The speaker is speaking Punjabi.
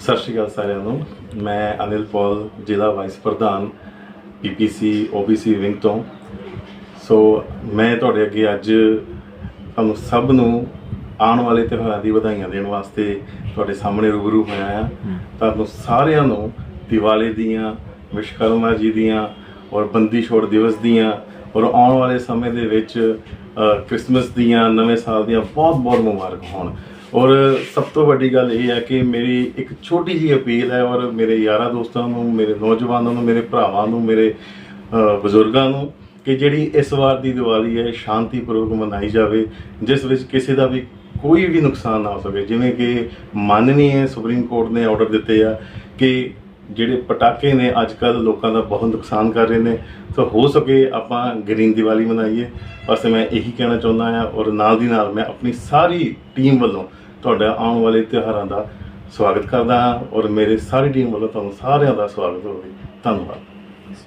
ਸਤਿ ਸ਼੍ਰੀ ਅਕਾਲ ਸਾਰਿਆਂ ਨੂੰ। ਮੈਂ ਅਨਿਲ ਪੌਲ, ਜ਼ਿਲ੍ਹਾ ਵਾਈਸ ਪ੍ਰਧਾਨ ਪੀਪੀਸੀ ਓਬੀਸੀ ਵਿੰਗ ਤੋਂ। ਸੋ ਮੈਂ ਤੁਹਾਡੇ ਅੱਗੇ ਅੱਜ ਤੁਹਾਨੂੰ ਸਭ ਨੂੰ ਆਉਣ ਵਾਲੇ ਤਿਉਹਾਰਾਂ ਦੀ ਵਧਾਈਆਂ ਦੇਣ ਵਾਸਤੇ ਤੁਹਾਡੇ ਸਾਹਮਣੇ ਰੂਬਰੂ ਹੋਇਆ ਆ ਤੁਹਾਨੂੰ ਸਾਰਿਆਂ ਨੂੰ ਦੀਵਾਲੀ ਦੀਆਂ ਵਿਸ਼ਕਰਮਾ ਜੀ ਦੀਆਂ ਔਰ ਬੰਦੀ ਛੋੜ ਦਿਵਸ ਦੀਆਂ ਔਰ ਆਉਣ ਵਾਲੇ ਸਮੇਂ ਦੇ ਵਿੱਚ ਕ੍ਰਿਸਮਸ ਦੀਆਂ, ਨਵੇਂ ਸਾਲ ਦੀਆਂ ਬਹੁਤ ਬਹੁਤ ਮੁਬਾਰਕ ਹੋਣ। ਔਰ ਸਭ ਤੋਂ ਵੱਡੀ ਗੱਲ ਇਹ ਹੈ ਕਿ ਮੇਰੀ ਇੱਕ ਛੋਟੀ ਜਿਹੀ ਅਪੀਲ ਹੈ ਔਰ ਮੇਰੇ ਯਾਰਾਂ ਦੋਸਤਾਂ ਨੂੰ, ਮੇਰੇ ਨੌਜਵਾਨਾਂ ਨੂੰ, ਮੇਰੇ ਭਰਾਵਾਂ ਨੂੰ, ਮੇਰੇ ਬਜ਼ੁਰਗਾਂ ਨੂੰ ਕਿ ਜਿਹੜੀ ਇਸ ਵਾਰ ਦੀ ਦੀਵਾਲੀ ਹੈ, ਸ਼ਾਂਤੀਪੂਰਵਕ ਮਨਾਈ ਜਾਵੇ, ਜਿਸ ਵਿੱਚ ਕਿਸੇ ਦਾ ਵੀ ਕੋਈ ਵੀ ਨੁਕਸਾਨ ਨਾ ਹੋ ਸਕੇ। ਜਿਵੇਂ ਕਿ ਮਾਨਨੀ ਹੈ ਸੁਪਰੀਮ ਕੋਰਟ ਨੇ ਆਰਡਰ ਦਿੱਤੇ ਆ ਕਿ ਜਿਹੜੇ ਪਟਾਕੇ ਨੇ ਅੱਜ ਕੱਲ ਲੋਕਾਂ ਦਾ ਬਹੁਤ ਨੁਕਸਾਨ ਕਰ ਰਹੇ ਨੇ। ਤਾਂ ਹੋ ਸਕੇ ਆਪਾਂ ਗ੍ਰੀਨ ਦੀਵਾਲੀ ਮਨਾਈਏ। ਬਸ ਮੈਂ ਇਹੀ ਕਹਿਣਾ ਚਾਹੁੰਦਾ ਹਾਂ ਔਰ ਨਾਲ ਦੀ ਨਾਲ ਮੈਂ ਆਪਣੀ ਸਾਰੀ ਟੀਮ ਵੱਲੋਂ ਤੁਹਾਡਾ ਆਉਣ ਵਾਲੇ ਤਿਉਹਾਰਾਂ ਦਾ ਸਵਾਗਤ ਕਰਦਾ ਹਾਂ ਔਰ ਮੇਰੇ ਸਾਰੀ ਟੀਮ ਵੱਲੋਂ ਤੁਹਾਨੂੰ ਸਾਰਿਆਂ ਦਾ ਸਵਾਗਤ ਹੋਵੇ। ਧੰਨਵਾਦ।